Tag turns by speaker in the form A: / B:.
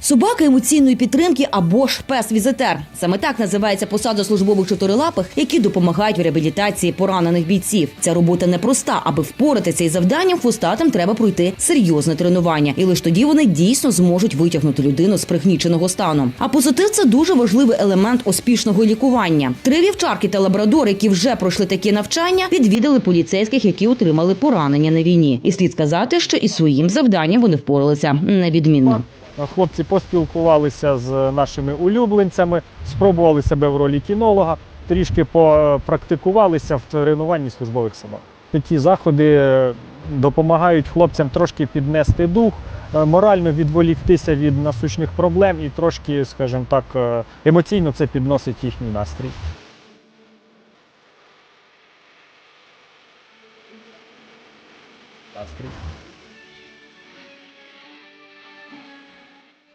A: Собака емоційної підтримки або ж пес-візитер. Саме так називається посада службових чотирилапих, які допомагають в реабілітації поранених бійців. Ця робота непроста, аби впоратися із завданням, хвостатим треба пройти серйозне тренування, і лише тоді вони дійсно зможуть витягнути людину з пригніченого стану. А позитив це дуже важливий елемент успішного лікування. Три вівчарки та лабрадори, які вже пройшли такі навчання, відвідали поліцейських, які отримали поранення на війні. І слід сказати, що і своїм завданням вони впоралися невідмінно.
B: Хлопці поспілкувалися з нашими улюбленцями, спробували себе в ролі кінолога, трішки попрактикувалися в тренуванні службових собак. Такі заходи е, допомагають хлопцям трошки піднести дух, е, морально відволіктися від насущних проблем і трошки, скажімо так, е, емоційно це підносить їхній настрій. Настрій.